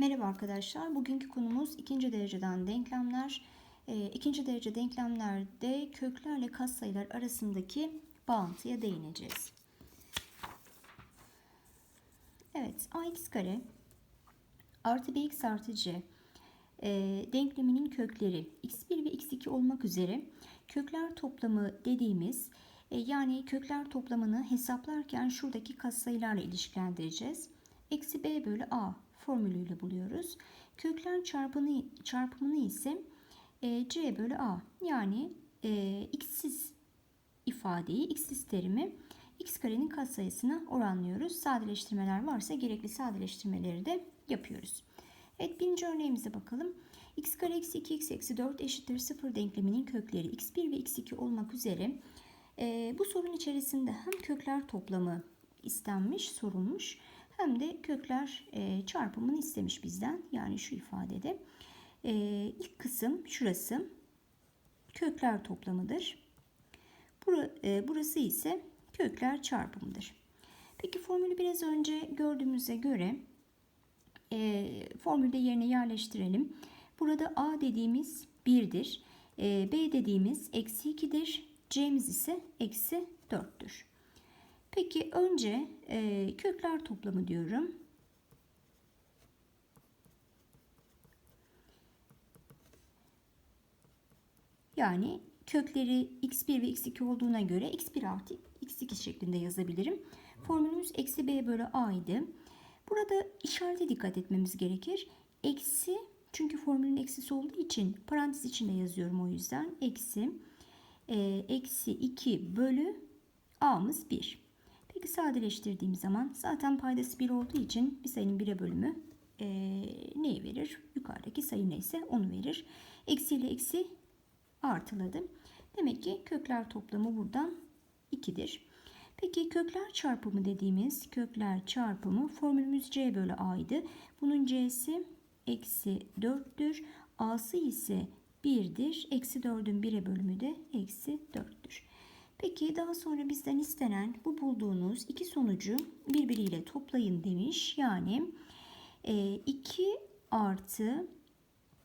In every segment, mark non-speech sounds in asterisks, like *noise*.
Merhaba arkadaşlar. Bugünkü konumuz ikinci dereceden denklemler. E, ikinci derece denklemlerde köklerle katsayılar arasındaki bağıntıya değineceğiz. Evet, ax kare artı bx artı c e, denkleminin kökleri x1 ve x2 olmak üzere kökler toplamı dediğimiz e, yani kökler toplamını hesaplarken şuradaki katsayılarla ilişkilendireceğiz. Eksi b bölü a formülüyle buluyoruz. Kökler çarpımını, çarpımını ise e, c bölü a yani e, x'siz ifadeyi, x'siz terimi x karenin katsayısına oranlıyoruz. Sadeleştirmeler varsa gerekli sadeleştirmeleri de yapıyoruz. Evet birinci örneğimize bakalım. x kare eksi 2x eksi 4 eşittir 0 denkleminin kökleri x1 ve x2 olmak üzere e, bu sorun içerisinde hem kökler toplamı istenmiş, sorulmuş hem de kökler e, çarpımını istemiş bizden. Yani şu ifadede. E, ilk kısım şurası kökler toplamıdır. Bura, e, burası ise kökler çarpımıdır. Peki formülü biraz önce gördüğümüze göre e, formülde yerine yerleştirelim. Burada a dediğimiz 1'dir. E, b dediğimiz eksi 2'dir. c'miz ise eksi 4'tür. Peki önce e, kökler toplamı diyorum. Yani kökleri x1 ve x2 olduğuna göre x1 artı x2 şeklinde yazabilirim. Formülümüz eksi b bölü a idi. Burada işarete dikkat etmemiz gerekir. Eksi çünkü formülün eksisi olduğu için parantez içinde yazıyorum o yüzden. Eksi e, eksi 2 bölü a'mız 1. Peki sadeleştirdiğim zaman zaten paydası 1 olduğu için bir sayının 1'e bölümü e, neyi verir? Yukarıdaki sayı neyse onu verir. Eksi ile eksi artıladım. Demek ki kökler toplamı buradan 2'dir. Peki kökler çarpımı dediğimiz kökler çarpımı formülümüz c bölü a'ydı. Bunun c'si eksi 4'tür. a'sı ise 1'dir. Eksi 4'ün 1'e bölümü de eksi 4'tür. Peki daha sonra bizden istenen bu bulduğunuz iki sonucu birbiriyle toplayın demiş. Yani 2 e, artı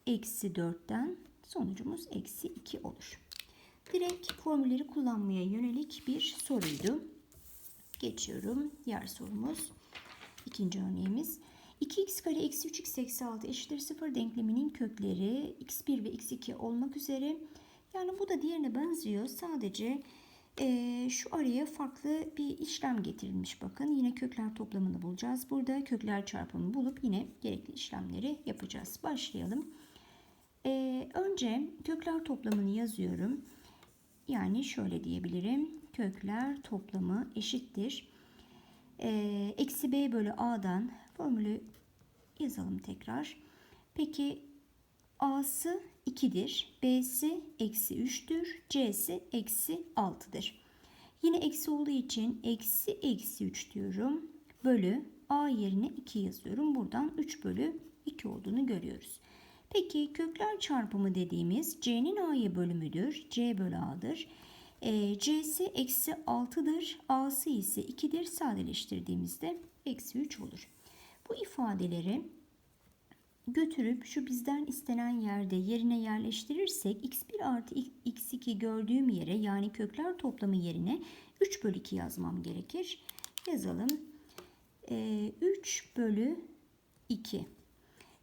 eksi 4'ten sonucumuz eksi 2 olur. Direkt formülleri kullanmaya yönelik bir soruydu. Geçiyorum. Diğer sorumuz. ikinci örneğimiz. 2x kare eksi 3x eksi 6 eşittir 0 denkleminin kökleri x1 ve x2 olmak üzere. Yani bu da diğerine benziyor. Sadece e, şu araya farklı bir işlem getirilmiş. Bakın yine kökler toplamını bulacağız. Burada kökler çarpımını bulup yine gerekli işlemleri yapacağız. Başlayalım. E, önce kökler toplamını yazıyorum. Yani şöyle diyebilirim. Kökler toplamı eşittir. E, eksi b bölü a'dan formülü yazalım tekrar. Peki a'sı 2'dir. B'si eksi 3'tür. C'si eksi 6'dır. Yine eksi olduğu için eksi eksi 3 diyorum. Bölü A yerine 2 yazıyorum. Buradan 3 bölü 2 olduğunu görüyoruz. Peki kökler çarpımı dediğimiz C'nin A'ya bölümüdür. C bölü A'dır. E, C'si eksi 6'dır. A'sı ise 2'dir. Sadeleştirdiğimizde eksi 3 olur. Bu ifadeleri götürüp şu bizden istenen yerde yerine yerleştirirsek x1 artı x2 gördüğüm yere yani kökler toplamı yerine 3 bölü 2 yazmam gerekir. Yazalım. Ee, 3 bölü 2.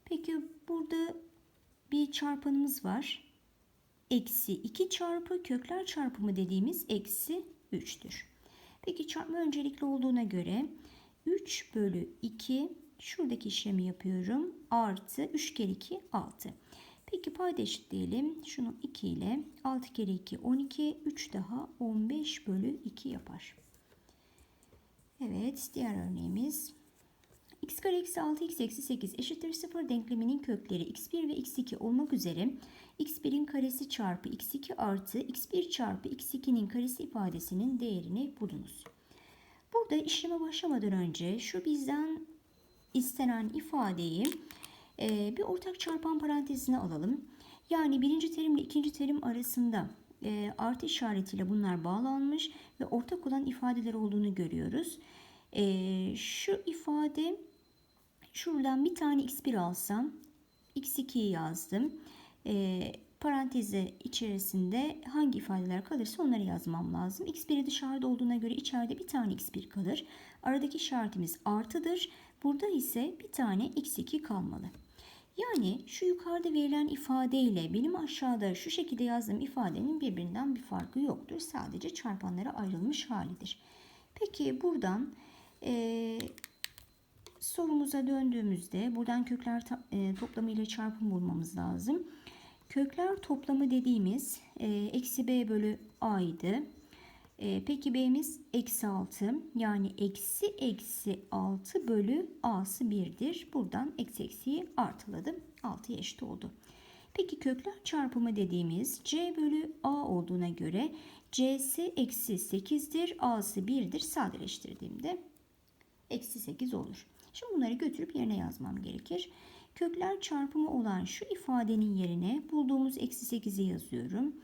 Peki burada bir çarpanımız var. Eksi 2 çarpı kökler çarpımı dediğimiz eksi 3'tür. Peki çarpma öncelikli olduğuna göre 3 bölü 2 Şuradaki işlemi yapıyorum. Artı 3 kere 2 6. Peki payda eşitleyelim. Şunu 2 ile 6 kere 2 12. 3 daha 15 bölü 2 yapar. Evet diğer örneğimiz. x kare eksi 6 x eksi 8 eşittir 0 denkleminin kökleri x1 ve x2 olmak üzere x1'in karesi çarpı x2 artı x1 çarpı x2'nin karesi ifadesinin değerini bulunuz. Burada işleme başlamadan önce şu bizden istenen ifadeyi e, bir ortak çarpan parantezine alalım. Yani birinci terim ile ikinci terim arasında e, artı işaretiyle bunlar bağlanmış ve ortak olan ifadeler olduğunu görüyoruz. E, şu ifade Şuradan bir tane x1 alsam x2'yi yazdım. E, parantezi içerisinde hangi ifadeler kalırsa onları yazmam lazım. x1'i dışarıda olduğuna göre içeride bir tane x1 kalır. Aradaki işaretimiz artıdır. Burada ise bir tane x2 kalmalı. Yani şu yukarıda verilen ifadeyle benim aşağıda şu şekilde yazdığım ifadenin birbirinden bir farkı yoktur. Sadece çarpanlara ayrılmış halidir. Peki buradan e, sorumuza döndüğümüzde buradan kökler e, toplamı ile çarpım bulmamız lazım. Kökler toplamı dediğimiz e, eksi b bölü a'ydı. E, peki b'miz eksi 6 yani eksi eksi 6 bölü a'sı 1'dir. Buradan eksi eksiyi artıladım. 6'ya eşit oldu. Peki kökler çarpımı dediğimiz c bölü a olduğuna göre c'si eksi 8'dir. a'sı 1'dir. Sadeleştirdiğimde eksi 8 olur. Şimdi bunları götürüp yerine yazmam gerekir. Kökler çarpımı olan şu ifadenin yerine bulduğumuz eksi 8'i yazıyorum.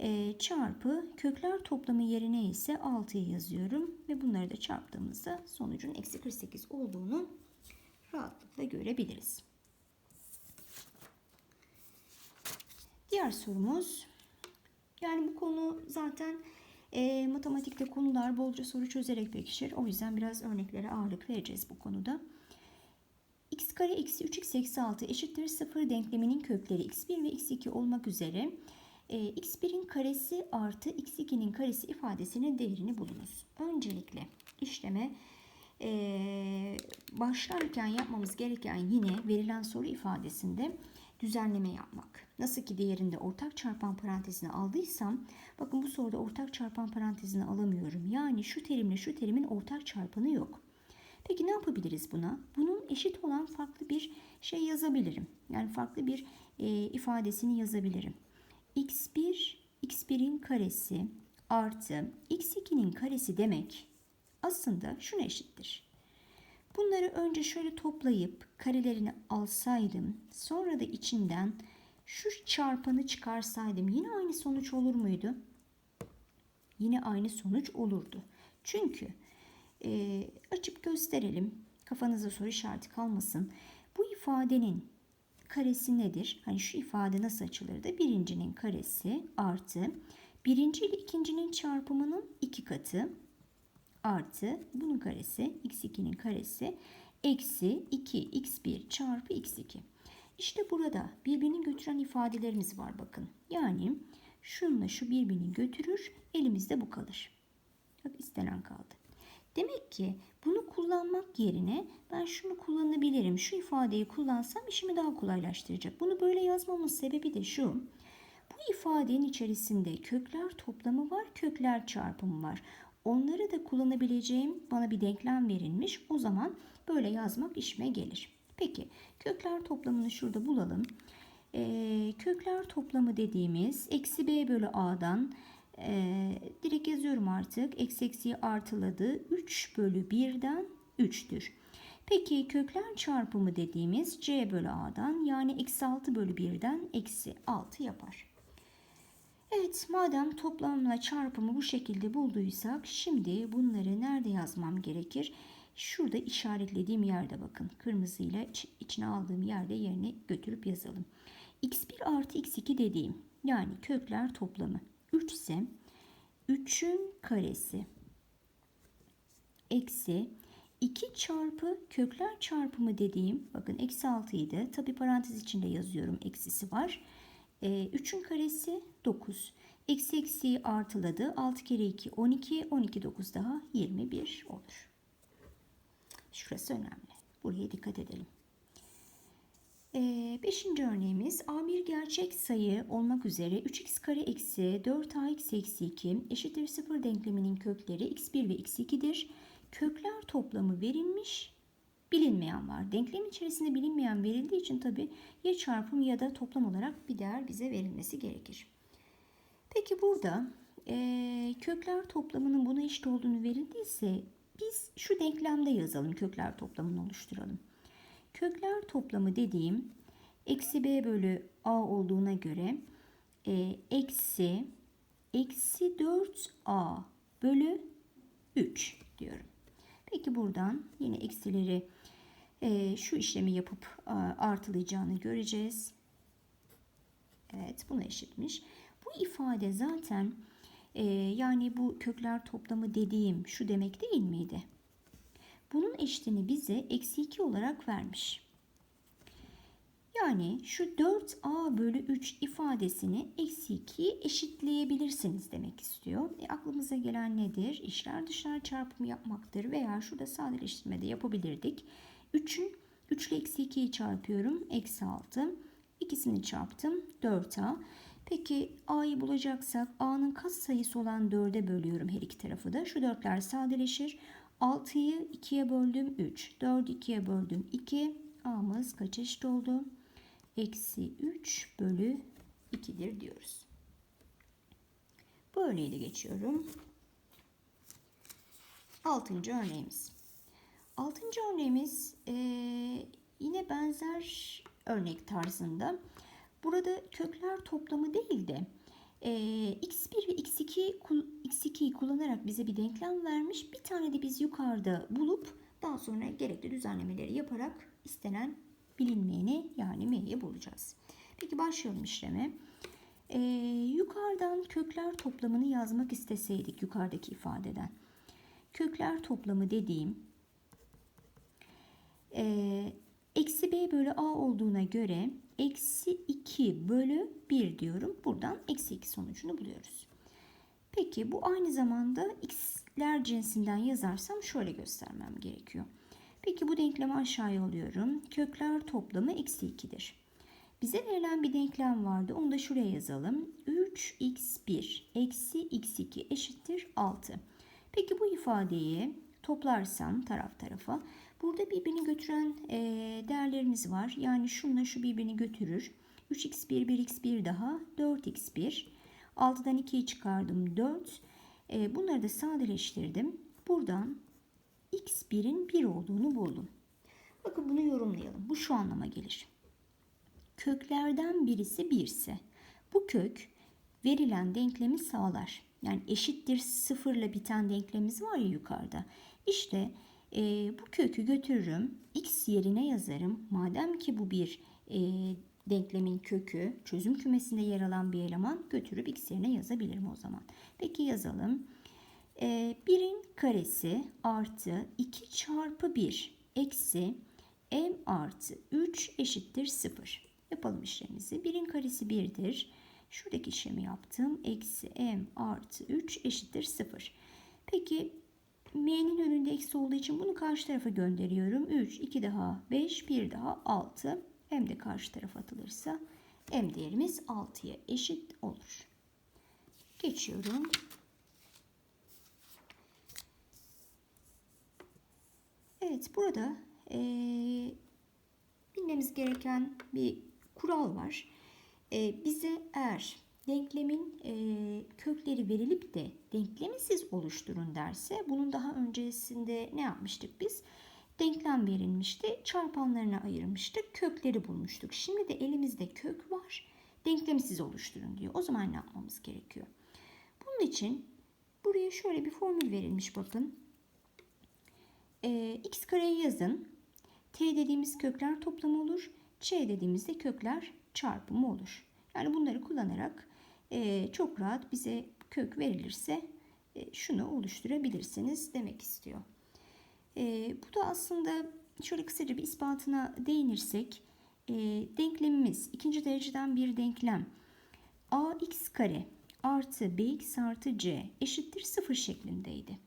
E, çarpı kökler toplamı yerine ise 6'yı yazıyorum. Ve bunları da çarptığımızda sonucun eksi 48 olduğunu rahatlıkla görebiliriz. Diğer sorumuz. Yani bu konu zaten e, matematikte konular bolca soru çözerek pekişir. O yüzden biraz örneklere ağırlık vereceğiz bu konuda x kare eksi 3x eksi 6 eşittir 0 denkleminin kökleri x1 ve x2 olmak üzere e, x1'in karesi artı x2'nin karesi ifadesinin değerini bulunuz. Öncelikle işleme e, başlarken yapmamız gereken yine verilen soru ifadesinde düzenleme yapmak. Nasıl ki diğerinde ortak çarpan parantezine aldıysam bakın bu soruda ortak çarpan parantezine alamıyorum. Yani şu terimle şu terimin ortak çarpanı yok. Peki ne yapabiliriz buna? Bunun eşit olan farklı bir şey yazabilirim. Yani farklı bir e, ifadesini yazabilirim. X1 x1'in karesi artı x2'nin karesi demek aslında şuna eşittir. Bunları önce şöyle toplayıp karelerini alsaydım sonra da içinden şu çarpanı çıkarsaydım yine aynı sonuç olur muydu? Yine aynı sonuç olurdu. Çünkü e, açıp gösterelim. Kafanızda soru işareti kalmasın. Bu ifadenin karesi nedir? Hani şu ifade nasıl açılırdı? Birincinin karesi artı birinci ile ikincinin çarpımının iki katı artı bunun karesi x2'nin karesi eksi 2 x1 çarpı x2. İşte burada birbirini götüren ifadelerimiz var bakın. Yani şununla şu birbirini götürür elimizde bu kalır. Bak istenen kaldı. Demek ki bunu kullanmak yerine ben şunu kullanabilirim. Şu ifadeyi kullansam işimi daha kolaylaştıracak. Bunu böyle yazmamın sebebi de şu. Bu ifadenin içerisinde kökler toplamı var, kökler çarpımı var. Onları da kullanabileceğim bana bir denklem verilmiş. O zaman böyle yazmak işime gelir. Peki kökler toplamını şurada bulalım. Ee, kökler toplamı dediğimiz eksi b bölü a'dan e, direkt yazıyorum artık. Eksi eksiyi artıladı. 3 bölü 1'den 3'tür. Peki kökler çarpımı dediğimiz c bölü a'dan yani eksi 6 bölü 1'den eksi 6 yapar. Evet madem toplamla çarpımı bu şekilde bulduysak şimdi bunları nerede yazmam gerekir? Şurada işaretlediğim yerde bakın. Kırmızıyla içine aldığım yerde yerine götürüp yazalım. x1 artı x2 dediğim yani kökler toplamı 3 ise 3'ün karesi eksi 2 çarpı kökler çarpımı dediğim bakın eksi 6 idi. Tabi parantez içinde yazıyorum eksisi var. E, 3'ün karesi 9. Eksi eksiyi artıladı. 6 kere 2 12. 12 9 daha 21 olur. Şurası önemli. Buraya dikkat edelim. Ee, beşinci örneğimiz A bir gerçek sayı olmak üzere 3x kare eksi 4ax eksi 2 eşittir 0 denkleminin kökleri x1 ve x2'dir. Kökler toplamı verilmiş bilinmeyen var. Denklem içerisinde bilinmeyen verildiği için tabi ya çarpım ya da toplam olarak bir değer bize verilmesi gerekir. Peki burada e, kökler toplamının buna eşit olduğunu verildiyse biz şu denklemde yazalım kökler toplamını oluşturalım. Kökler toplamı dediğim eksi b bölü a olduğuna göre e, eksi eksi 4a bölü 3 diyorum. Peki buradan yine eksileri e, şu işlemi yapıp a, artılayacağını göreceğiz. Evet buna eşitmiş. Bu ifade zaten e, yani bu kökler toplamı dediğim şu demek değil miydi? Bunun eşitini bize eksi 2 olarak vermiş. Yani şu 4a bölü 3 ifadesini eksi 2'ye eşitleyebilirsiniz demek istiyor. E, aklımıza gelen nedir? İşler dışlar çarpımı yapmaktır veya şurada sadeleştirme de yapabilirdik. 3'ün 3 ile eksi 2'yi çarpıyorum. Eksi 6. İkisini çarptım. 4a. Peki a'yı bulacaksak a'nın kas sayısı olan 4'e bölüyorum her iki tarafı da. Şu 4'ler sadeleşir. 6'yı 2'ye böldüm 3. 4'ü 2'ye böldüm 2. A'mız kaç eşit oldu? Eksi 3 bölü 2'dir diyoruz. Böyleyle geçiyorum. Altıncı örneğimiz. Altıncı örneğimiz e, yine benzer örnek tarzında. Burada kökler toplamı değil de e, x1 ve x2 x2'yi kullanarak bize bir denklem vermiş. Bir tane de biz yukarıda bulup daha sonra gerekli düzenlemeleri yaparak istenen bilinmeyeni yani m'yi bulacağız. Peki başlayalım işleme. Ee, yukarıdan kökler toplamını yazmak isteseydik yukarıdaki ifadeden. Kökler toplamı dediğim e, eksi b bölü a olduğuna göre eksi 2 bölü 1 diyorum. Buradan eksi 2 sonucunu buluyoruz. Peki bu aynı zamanda x'ler cinsinden yazarsam şöyle göstermem gerekiyor. Peki bu denklemi aşağıya alıyorum. Kökler toplamı eksi 2'dir. Bize verilen bir denklem vardı. Onu da şuraya yazalım. 3x1 eksi x2 eşittir 6. Peki bu ifadeyi toplarsam taraf tarafa burada birbirini götüren e, değerlerimiz var. Yani şunla şu birbirini götürür. 3x1 1x1 daha 4x1 6'dan 2'yi çıkardım 4. E, bunları da sadeleştirdim. Buradan x1'in 1 olduğunu buldum. Bakın bunu yorumlayalım. Bu şu anlama gelir. Köklerden birisi 1 ise bu kök verilen denklemi sağlar. Yani eşittir sıfırla biten denklemimiz var ya yukarıda. İşte e, bu kökü götürürüm. X yerine yazarım. Madem ki bu bir e, denklemin kökü çözüm kümesinde yer alan bir eleman götürüp x yerine yazabilirim o zaman. Peki yazalım. E, 1'in karesi artı 2 çarpı 1 eksi m artı 3 eşittir 0. Yapalım işlemimizi. 1'in karesi 1'dir. Şuradaki işlemi yaptım. Eksi m artı 3 eşittir 0. Peki m'nin önünde eksi olduğu için bunu karşı tarafa gönderiyorum. 3, 2 daha 5, 1 daha 6. M de karşı tarafa atılırsa m değerimiz 6'ya eşit olur. Geçiyorum. Evet burada e, bilmemiz gereken bir kural var. E, bize eğer denklemin e, kökleri verilip de denklemi siz oluşturun derse bunun daha öncesinde ne yapmıştık biz? Denklem verilmişti. Çarpanlarına ayırmıştık. Kökleri bulmuştuk. Şimdi de elimizde kök var. Denklemi siz oluşturun diyor. O zaman ne yapmamız gerekiyor? Bunun için buraya şöyle bir formül verilmiş bakın. E, x kareyi yazın. T dediğimiz kökler toplamı olur. Ç dediğimizde kökler çarpımı olur. Yani bunları kullanarak e, çok rahat bize kök verilirse e, şunu oluşturabilirsiniz demek istiyor. E, bu da aslında şöyle kısaca bir ispatına değinirsek e, denklemimiz ikinci dereceden bir denklem ax kare artı bx artı c eşittir sıfır şeklindeydi.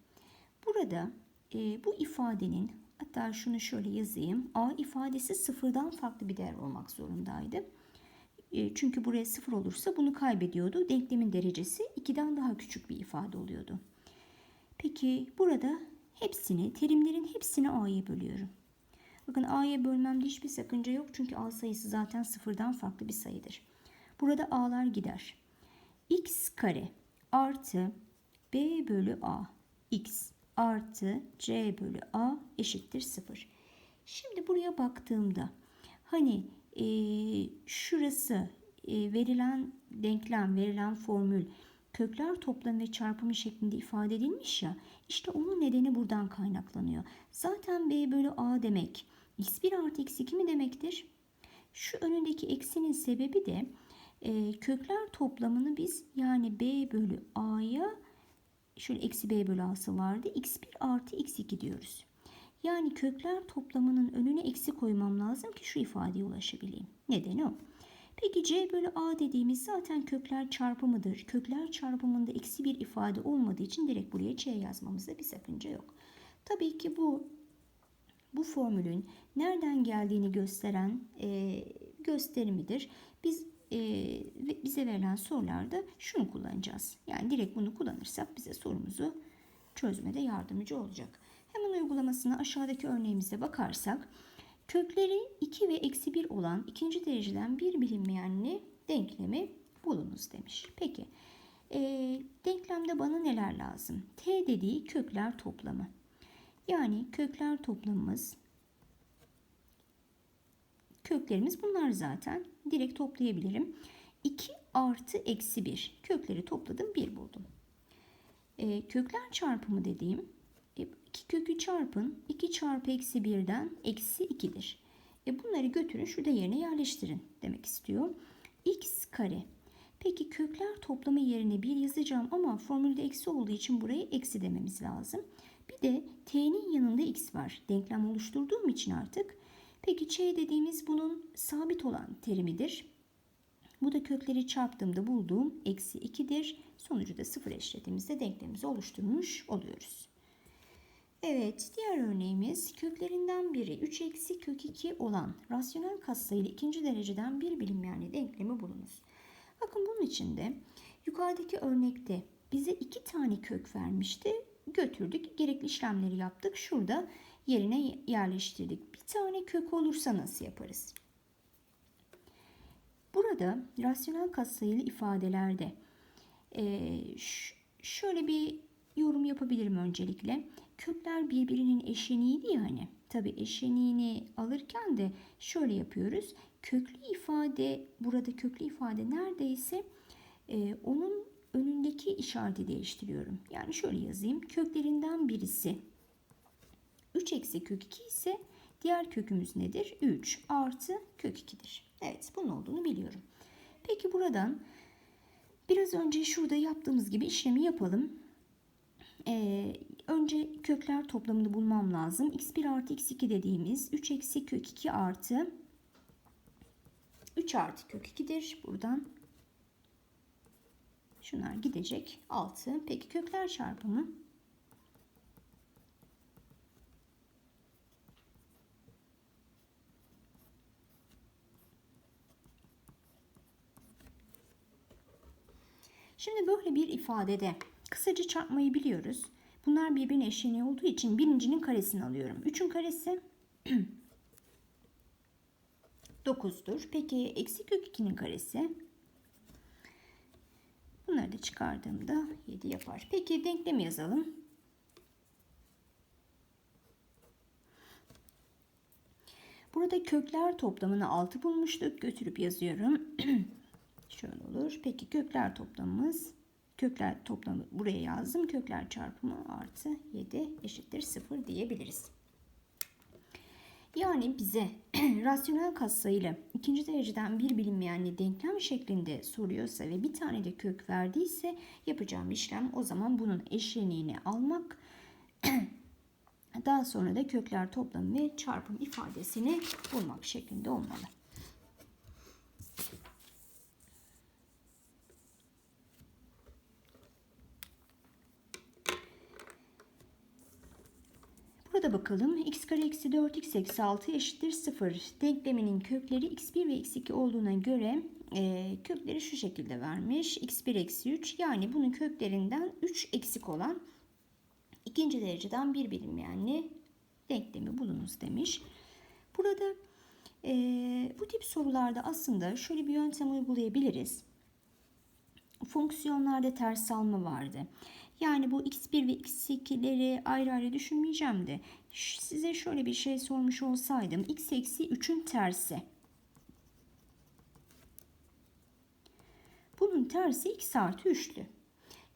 Burada e, bu ifadenin hatta şunu şöyle yazayım a ifadesi sıfırdan farklı bir değer olmak zorundaydı. E, çünkü buraya sıfır olursa bunu kaybediyordu. Denklemin derecesi 2'den daha küçük bir ifade oluyordu. Peki burada hepsini, terimlerin hepsini a'ya bölüyorum. Bakın a'ya bölmemde hiçbir sakınca yok. Çünkü a sayısı zaten sıfırdan farklı bir sayıdır. Burada a'lar gider. x kare artı b bölü a x artı c bölü a eşittir 0. Şimdi buraya baktığımda hani e, şurası e, verilen denklem, verilen formül kökler toplamı ve çarpımı şeklinde ifade edilmiş ya işte onun nedeni buradan kaynaklanıyor. Zaten b bölü a demek x1 artı x2 mi demektir? Şu önündeki eksinin sebebi de e, kökler toplamını biz yani b bölü a'ya şöyle eksi b bölü a'sı vardı. x1 artı x2 diyoruz. Yani kökler toplamının önüne eksi koymam lazım ki şu ifadeye ulaşabileyim. Nedeni o. Peki c bölü a dediğimiz zaten kökler çarpımıdır. Kökler çarpımında eksi bir ifade olmadığı için direkt buraya c yazmamızda bir sakınca yok. Tabii ki bu bu formülün nereden geldiğini gösteren e, gösterimidir. Biz e, bize verilen sorularda şunu kullanacağız. Yani direkt bunu kullanırsak bize sorumuzu çözmede yardımcı olacak. Uygulamasına aşağıdaki örneğimizde bakarsak kökleri 2 ve eksi 1 olan ikinci dereceden bir bilinmeyenli denklemi bulunuz demiş. Peki e, denklemde bana neler lazım? T dediği kökler toplamı. Yani kökler toplamımız köklerimiz bunlar zaten. Direkt toplayabilirim. 2 artı eksi 1. Kökleri topladım 1 buldum. E, kökler çarpımı dediğim 2 e, kökü çarpın 2 çarpı eksi 1'den eksi 2'dir. E bunları götürün şurada yerine yerleştirin demek istiyor. x kare. Peki kökler toplamı yerine 1 yazacağım ama formülde eksi olduğu için buraya eksi dememiz lazım. Bir de t'nin yanında x var. Denklem oluşturduğum için artık. Peki ç dediğimiz bunun sabit olan terimidir. Bu da kökleri çarptığımda bulduğum eksi 2'dir. Sonucu da sıfır eşlediğimizde denklemimizi oluşturmuş oluyoruz. Evet, diğer örneğimiz köklerinden biri 3 eksi kök 2 olan rasyonel katsayılı ikinci dereceden bir bilinmeyenli denklemi bulunuz. Bakın bunun için de yukarıdaki örnekte bize iki tane kök vermişti. Götürdük, gerekli işlemleri yaptık. Şurada yerine yerleştirdik. Bir tane kök olursa nasıl yaparız? Burada rasyonel katsayılı ifadelerde şöyle bir yorum yapabilirim öncelikle. Kökler birbirinin eşeniğiydi ya hani. Tabi eşeniğini alırken de şöyle yapıyoruz. Köklü ifade burada köklü ifade neredeyse e, onun önündeki işareti değiştiriyorum. Yani şöyle yazayım. Köklerinden birisi 3 eksi kök 2 ise diğer kökümüz nedir? 3 artı kök 2'dir. Evet bunun olduğunu biliyorum. Peki buradan biraz önce şurada yaptığımız gibi işlemi yapalım. Ee, önce kökler toplamını bulmam lazım. x1 artı x2 dediğimiz 3 eksi kök 2 artı 3 artı kök 2'dir. Buradan şunlar gidecek. 6. Peki kökler çarpımı Şimdi böyle bir ifadede kısaca çarpmayı biliyoruz. Bunlar birbirine eşleniği olduğu için birincinin karesini alıyorum. 3'ün karesi *clears throat* 9'dur. Peki eksi kök 2'nin karesi bunları da çıkardığımda 7 yapar. Peki denklemi yazalım. Burada kökler toplamını 6 bulmuştuk. Götürüp yazıyorum. *clears throat* Şöyle olur. Peki kökler toplamımız kökler toplamı buraya yazdım. Kökler çarpımı artı 7 eşittir 0 diyebiliriz. Yani bize *clears throat* rasyonel katsayıyla ikinci dereceden bir bilinmeyenli denklem şeklinde soruyorsa ve bir tane de kök verdiyse yapacağım işlem o zaman bunun eşleniğini almak *clears throat* daha sonra da kökler toplamı ve çarpım ifadesini bulmak şeklinde olmalı. Burada bakalım x kare eksi 4 x eksi 6 eşittir 0. Denkleminin kökleri x1 ve x2 olduğuna göre e, kökleri şu şekilde vermiş. x1 eksi 3 yani bunun köklerinden 3 eksik olan ikinci dereceden bir bilinmeyenli denklemi bulunuz demiş. Burada e, bu tip sorularda aslında şöyle bir yöntem uygulayabiliriz. Fonksiyonlarda ters alma vardı. Yani bu x1 ve x2'leri ayrı ayrı düşünmeyeceğim de size şöyle bir şey sormuş olsaydım. x eksi 3'ün tersi. Bunun tersi x artı 3'tü.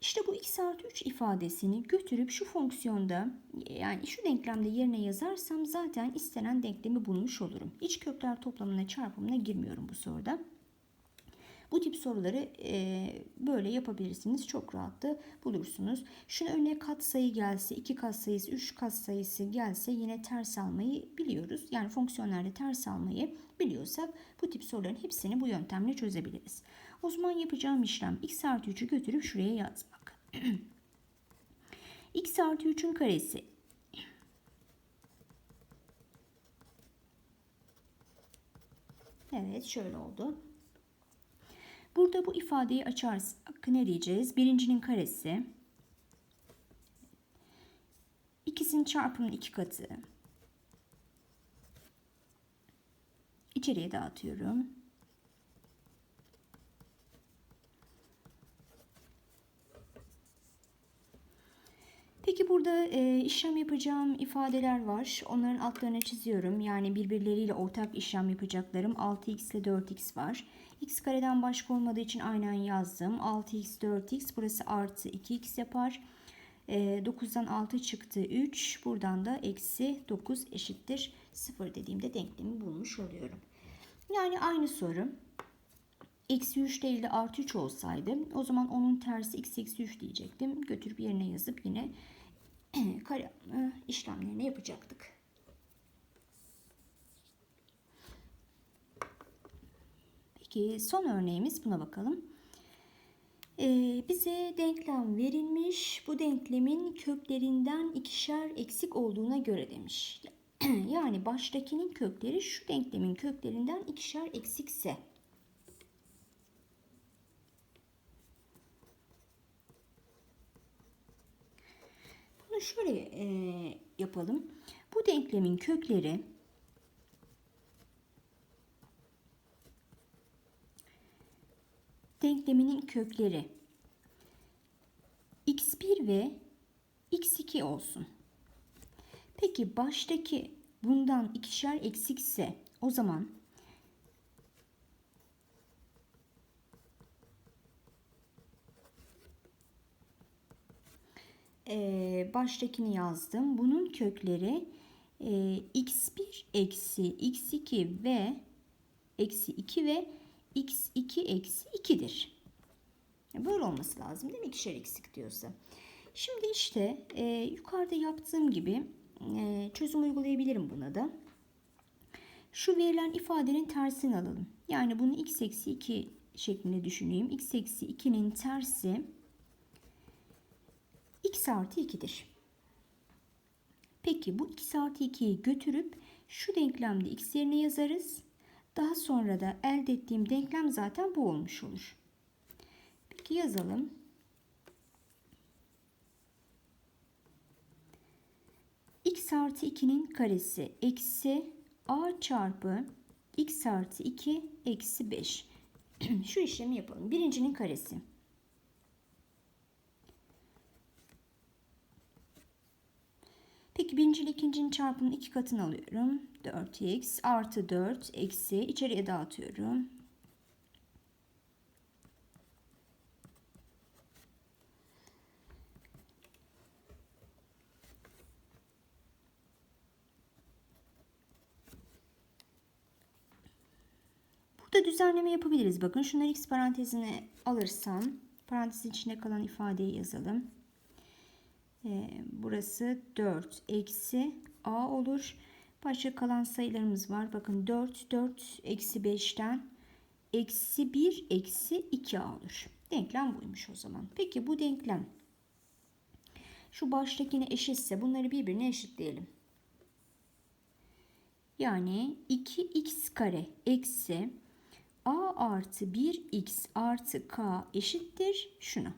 İşte bu x artı 3 ifadesini götürüp şu fonksiyonda yani şu denklemde yerine yazarsam zaten istenen denklemi bulmuş olurum. İç kökler toplamına çarpımına girmiyorum bu soruda. Bu tip soruları e, böyle yapabilirsiniz. Çok rahat da bulursunuz. Şuna örneğin katsayı gelse, iki katsayısı, üç katsayısı gelse yine ters almayı biliyoruz. Yani fonksiyonlarda ters almayı biliyorsak bu tip soruların hepsini bu yöntemle çözebiliriz. O zaman yapacağım işlem x artı 3'ü götürüp şuraya yazmak. *clears throat* x artı 3'ün karesi Evet şöyle oldu. Burada bu ifadeyi açarsak ne diyeceğiz? Birincinin karesi. İkisinin çarpımının iki katı. İçeriye dağıtıyorum. Peki burada e, işlem yapacağım ifadeler var. Onların altlarına çiziyorum. Yani birbirleriyle ortak işlem yapacaklarım 6x ile 4x var. x kareden başka olmadığı için aynen yazdım. 6x 4x burası artı 2x yapar. E, 9'dan 6 çıktı 3. Buradan da eksi 9 eşittir 0 dediğimde denklemi bulmuş oluyorum. Yani aynı soru. Eksi 3 değil de artı 3 olsaydı o zaman onun tersi x eksi 3 diyecektim. Götürüp yerine yazıp yine kare işlemlerini yapacaktık. Peki son örneğimiz buna bakalım. Ee, bize denklem verilmiş. Bu denklemin köklerinden ikişer eksik olduğuna göre demiş. *clears throat* yani baştakinin kökleri şu denklemin köklerinden ikişer eksikse Bunu şöyle e, yapalım. Bu denklemin kökleri denkleminin kökleri x1 ve x2 olsun. Peki baştaki bundan ikişer eksikse o zaman e, baştakini yazdım. Bunun kökleri e, x1 eksi x2 ve eksi 2 ve x2 eksi 2'dir. Böyle olması lazım değil mi? İkişer eksik diyorsa. Şimdi işte e, yukarıda yaptığım gibi e, çözüm uygulayabilirim buna da. Şu verilen ifadenin tersini alalım. Yani bunu x eksi 2 şeklinde düşüneyim. x eksi 2'nin tersi x artı 2'dir. Peki bu x artı 2'yi götürüp şu denklemde x yerine yazarız. Daha sonra da elde ettiğim denklem zaten bu olmuş olur. Peki yazalım. x artı 2'nin karesi eksi a çarpı x artı 2 eksi 5. *clears throat* Şu işlemi yapalım. Birincinin karesi. Peki birinci ile ikincinin çarpımının iki katını alıyorum. 4x artı 4 eksi içeriye dağıtıyorum. Burada düzenleme yapabiliriz. Bakın şunları x parantezine alırsam parantezin içinde kalan ifadeyi yazalım. Ee, burası 4 eksi a olur. Başka kalan sayılarımız var. Bakın 4 4 eksi 5'ten eksi 1 eksi 2a olur. Denklem buymuş o zaman. Peki bu denklem şu baştakine eşitse bunları birbirine eşitleyelim. Yani 2x kare eksi a artı 1x artı k eşittir şuna.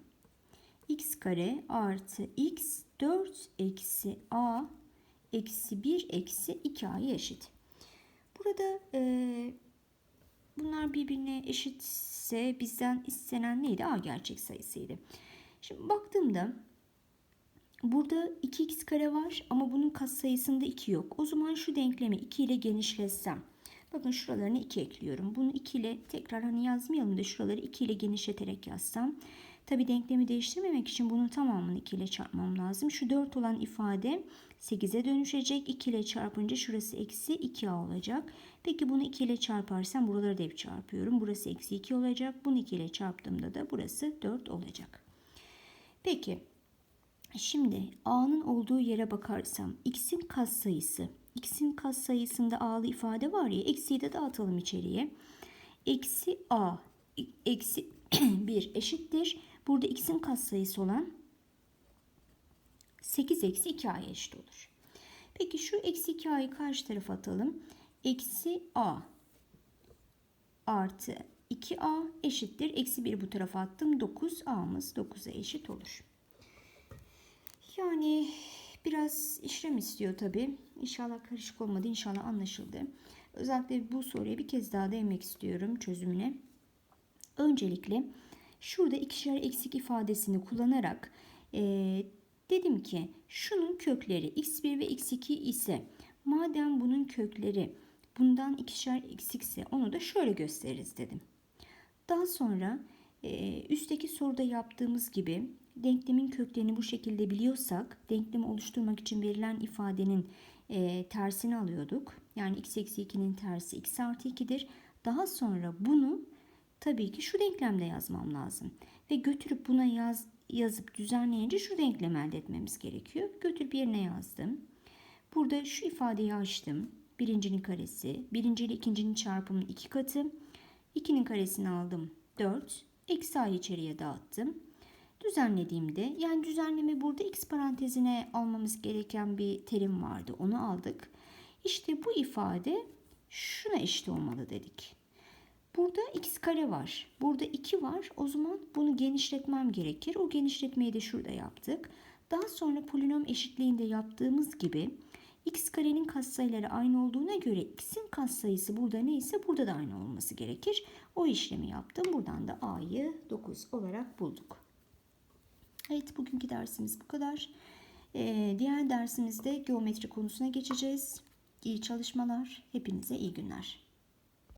X kare artı x 4 eksi a eksi 1 eksi 2a'ya eşit. Burada e, bunlar birbirine eşitse bizden istenen neydi? A gerçek sayısıydı. Şimdi baktığımda burada 2x kare var ama bunun katsayısında 2 yok. O zaman şu denklemi 2 ile genişletsem Bakın şuralarına 2 ekliyorum. Bunu 2 ile tekrar hani yazmayalım da şuraları 2 ile genişleterek yazsam. Tabi denklemi değiştirmemek için bunun tamamını 2 ile çarpmam lazım. Şu 4 olan ifade 8'e dönüşecek. 2 ile çarpınca şurası eksi 2a olacak. Peki bunu 2 ile çarparsam buraları da hep çarpıyorum. Burası eksi 2 olacak. Bunu 2 ile çarptığımda da burası 4 olacak. Peki şimdi a'nın olduğu yere bakarsam x'in katsayısı. x'in katsayısında a'lı ifade var ya eksiyi de dağıtalım içeriye. Eksi a eksi *clears throat* 1 eşittir. Burada x'in katsayısı olan 8 eksi 2a'ya eşit olur. Peki şu eksi 2a'yı karşı tarafa atalım. Eksi a artı 2a eşittir. Eksi 1 bu tarafa attım. 9a'mız 9'a eşit olur. Yani biraz işlem istiyor tabi. İnşallah karışık olmadı. İnşallah anlaşıldı. Özellikle bu soruya bir kez daha değinmek istiyorum çözümüne. Öncelikle şurada ikişer eksik ifadesini kullanarak e, dedim ki şunun kökleri x1 ve x2 ise madem bunun kökleri bundan ikişer eksikse onu da şöyle gösteririz dedim. Daha sonra e, üstteki soruda yaptığımız gibi denklemin köklerini bu şekilde biliyorsak denklemi oluşturmak için verilen ifadenin e, tersini alıyorduk. Yani x eksi 2'nin tersi x artı 2'dir. Daha sonra bunu tabii ki şu denklemde yazmam lazım. Ve götürüp buna yaz, yazıp düzenleyince şu denklemi elde etmemiz gerekiyor. Götürüp yerine yazdım. Burada şu ifadeyi açtım. Birincinin karesi. Birinci ile ikincinin çarpımının iki katı. 2'nin karesini aldım. 4. Eksi a'yı içeriye dağıttım. Düzenlediğimde yani düzenleme burada x parantezine almamız gereken bir terim vardı. Onu aldık. İşte bu ifade şuna eşit olmalı dedik. Burada x kare var. Burada 2 var. O zaman bunu genişletmem gerekir. O genişletmeyi de şurada yaptık. Daha sonra polinom eşitliğinde yaptığımız gibi x karenin katsayıları aynı olduğuna göre x'in katsayısı burada neyse burada da aynı olması gerekir. O işlemi yaptım. Buradan da a'yı 9 olarak bulduk. Evet bugünkü dersimiz bu kadar. Ee, diğer dersimizde geometri konusuna geçeceğiz. İyi çalışmalar. Hepinize iyi günler.